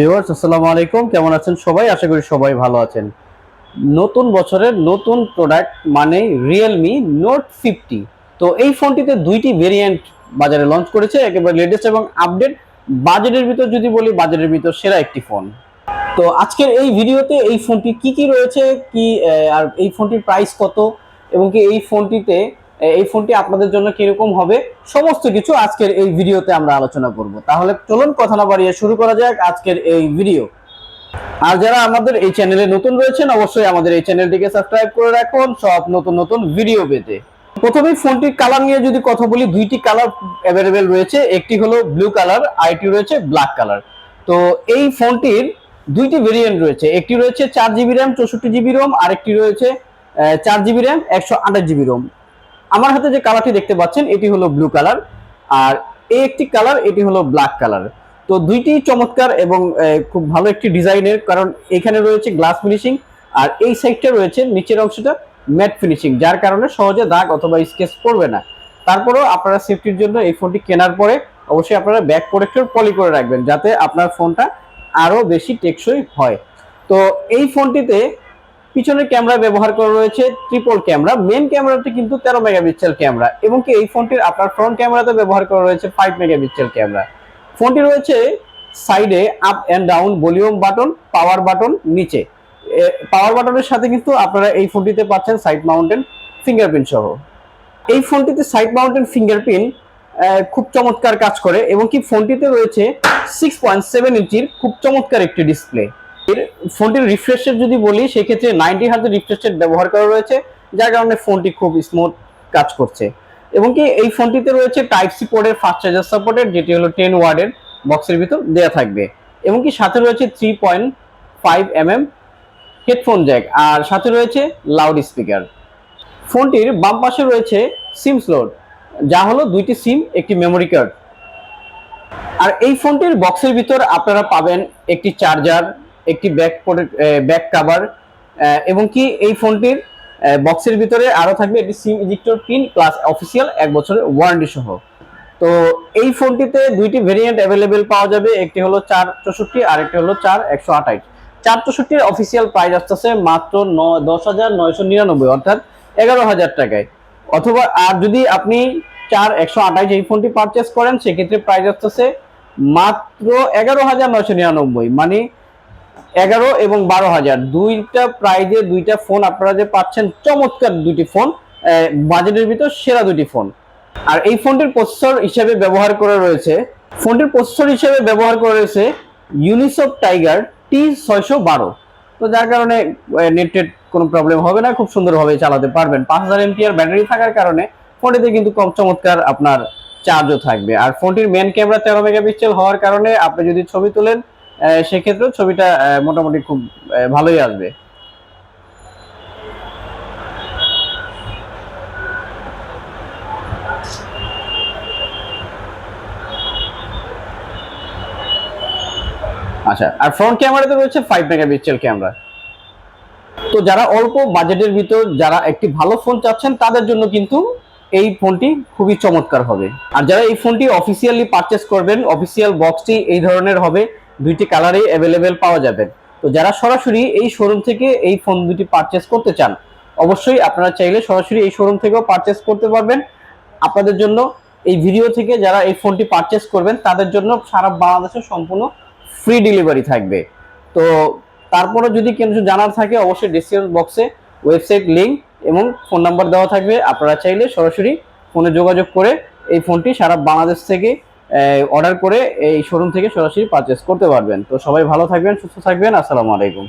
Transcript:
Viewers, আসসালামু আলাইকুম। কেমন আছেন সবাই? আশা করি সবাই ভালো আছেন। নতুন বছরের নতুন প্রোডাক্ট মানে রিয়েলমি নোট ফিফটি তো এই ফোনটিতে দুইটি ভেরিয়েন্ট বাজারে লঞ্চ করেছে, একেবারে লেটেস্ট এবং আপডেট বাজেটের ভিতর যদি বলি, বাজেটের ভিতর সেরা একটি ফোন তো আজকের এই ভিডিওতে এই ফোনটি কি কি রয়েছে, কি আর এই ফোনটির প্রাইস কত, এবং কি এই ফোনটিতে এই ফোনটি আপনাদের জন্য কীরকম হবে, সমস্ত কিছু আজকের এই ভিডিওতে আমরা আলোচনা করব। তাহলে চলুন কথা না বাড়িয়ে শুরু করা যাক আজকের এই ভিডিও। আর যারা আমাদের এই চ্যানেলে নতুন রয়েছেন, অবশ্যই আমাদের এই চ্যানেলটিকে সাবস্ক্রাইব করে রাখুন, সব নতুন নতুন ভিডিও পেতে। প্রথমেই ফোনটির কালার নিয়ে যদি কথা বলি, দুইটি কালার অ্যাভেলেবেল রয়েছে। একটি হলো ব্লু কালার আরেকটি রয়েছে ব্ল্যাক কালার তো এই ফোনটির দুইটি ভেরিয়েন্ট রয়েছে। একটি রয়েছে চার জিবি র্যাম চৌষট্টি জিবি রোম আরেকটি রয়েছে চার জিবি র্যাম একশো আঠাশ জিবি রোম আমার হাতে যে কালারটি দেখতে পাচ্ছেন, এটি হলো ব্লু কালার আর এই একটি কালার এটি হলো ব্ল্যাক কালার তো দুইটি চমৎকার এবং খুব ভালো একটি ডিজাইনের, কারণ এখানে রয়েছে গ্লাস ফিনিশিং আর এই সাইডটা রয়েছে নিচের অংশটা ম্যাট ফিনিশিং যার কারণে সহজে দাগ অথবা স্কেচ পড়বে না। তারপরেও আপনারা সেফটির জন্য এই ফোনটি কেনার পরে অবশ্যই আপনারা ব্যাক প্রোটেক্টর পলি করে রাখবেন, যাতে আপনার ফোনটা আরও বেশি টেকসই হয়। তো এই ফোনটিতে পিছনের ক্যামেরা ব্যবহার করা রয়েছে ট্রিপল ক্যামেরা মেন ক্যামেরাটি কিন্তু তেরো মেগাপিক্সেল ক্যামেরা, এবং কি এই ফোনটির আপনার ফ্রন্ট ক্যামেরাতে ব্যবহার করা রয়েছে ফাইভ মেগাপিক্সেল ক্যামেরা। ফোনটি রয়েছে সাইডে up and down volume button power button নিচে। পাওয়ার বাটনের সাথে কিন্তু আপনারা এই ফোনটিতে পাচ্ছেন সাইড মাউন্টেন ফিঙ্গারপ্রিন্ট সহ। এই ফোনটিতে সাইড মাউন্টেন ফিঙ্গারপ্রিন্ট খুব চমৎকার কাজ করে, এবং কি ফোনটিতে রয়েছে সিক্স পয়েন্ট সেভেন ইঞ্চির খুব চমৎকার একটি ডিসপ্লে এর ফোনটির রিফ্রেশ রেট যদি বলি, সেক্ষেত্রে নাইনটি হাজার রিফ্রেশ রেট ব্যবহার করা রয়েছে, যার কারণে ফোনটি খুব স্মুথ কাজ করছে। এবং কি এই ফোনটিতে রয়েছে টাইপ সি পোর্টের ফাস্ট চার্জার সাপোর্টেড যেটি হলো টেন ওয়ার্ডের বক্সের ভিতর দেওয়া থাকবে। এবং কি সাথে রয়েছে three point five M M headphone jack আর সাথে রয়েছে লাউড স্পিকার ফোনটির বাম পাশে রয়েছে সিম স্লোট যা হলো দুইটি সিম একটি মেমোরি কার্ড আর এই ফোনটির বক্সের ভিতর আপনারা পাবেন একটি চার্জার একটি ব্যাক ব্যাক কাভার এবং কি এই ফোনটির বক্সের ভিতরে আরও থাকবে একটি SIM ejector pin plus official এক বছরের ওয়ারেন্টি সহ। তো এই ফোনটিতে দুইটি ভেরিয়েন্ট অ্যাভেলেবেল পাওয়া যাবে, একটি হলো চার চৌষট্টি আর একটি হলো চার একশো আঠাইশ চার চৌষট্টির অফিসিয়াল প্রাইস আসতেছে মাত্র ন দশ হাজার নয়শো নিরানব্বই, অর্থাৎ এগারো হাজার টাকায়। অথবা, আর যদি আপনি চার একশো আঠাইশ এই ফোনটি পারচেস করেন, সেক্ষেত্রে প্রাইস আসতেছে মাত্র এগারো হাজার নয়শো নিরানব্বই। মানে এগারো এবং বারো হাজার। দুইটা প্রাইজে দুইটা ফোন আপনারা যে পাচ্ছেন, চমৎকার দুটি ফোন বাজেটের ভিতর সেরা দুটি ফোন আর এই ফোনটির প্রসেসর হিসেবে ব্যবহার করে রয়েছে ফোনটির প্রসেসর হিসেবে ব্যবহার করে রয়েছে ইউনিসফ টাইগার টি ছয়শো বারো। তো যার কারণে নেটের কোনো প্রবলেম হবে না, খুব সুন্দরভাবে চালাতে পারবেন। পাঁচ হাজার এমপিআর ব্যাটারি থাকার কারণে ফোনটিতে কিন্তু কম চমৎকার আপনার চার্জও থাকবে। আর ফোনটির মেন ক্যামেরা তেরো মেগাপিক্সেল হওয়ার কারণে আপনি যদি ছবি তোলেন সেক্ষেত্রেও ছবিটা মোটামুটি খুব ভালোই আসবে। আচ্ছা আর ফ্রন্ট ক্যামেরাতে রয়েছে ফাইভ মেগাপিক্সেল ক্যামেরা তো যারা অল্প বাজেটের ভিতর, যারা একটি ভালো ফোন চাচ্ছেন, তাদের জন্য কিন্তু এই ফোনটি খুবই চমৎকার হবে। আর যারা এই ফোনটি অফিসিয়ালি পারচেস করবেন অফিসিয়াল বক্সটি এই ধরনের হবে। দুইটি কালারে অ্যাভেলেবেল পাওয়া যাবে। তো যারা সরাসরি এই শোরুম থেকে এই ফোন দুটি পারচেস করতে চান, অবশ্যই আপনারা চাইলে সরাসরি এই শোরুম থেকেও পারচেস করতে পারবেন। আপনাদের জন্য এই ভিডিও থেকে যারা এই ফোনটি পারচেস করবেন, তাদের জন্য সারা বাংলাদেশে সম্পূর্ণ ফ্রি ডেলিভারি থাকবে। তো তারপরে যদি কিছু জানার থাকে, অবশ্যই ডিসক্রিপশন বক্সে ওয়েবসাইট লিঙ্ক এবং ফোন নাম্বার দেওয়া থাকবে। আপনারা চাইলে সরাসরি ফোনে যোগাযোগ করে এই ফোনটি সারা বাংলাদেশ থেকে অর্ডার করে এই শোরুম থেকে সরাসরি পারচেস করতে পারবেন। তো সবাই ভালো থাকবেন, সুস্থ থাকবেন, আসসালামু আলাইকুম।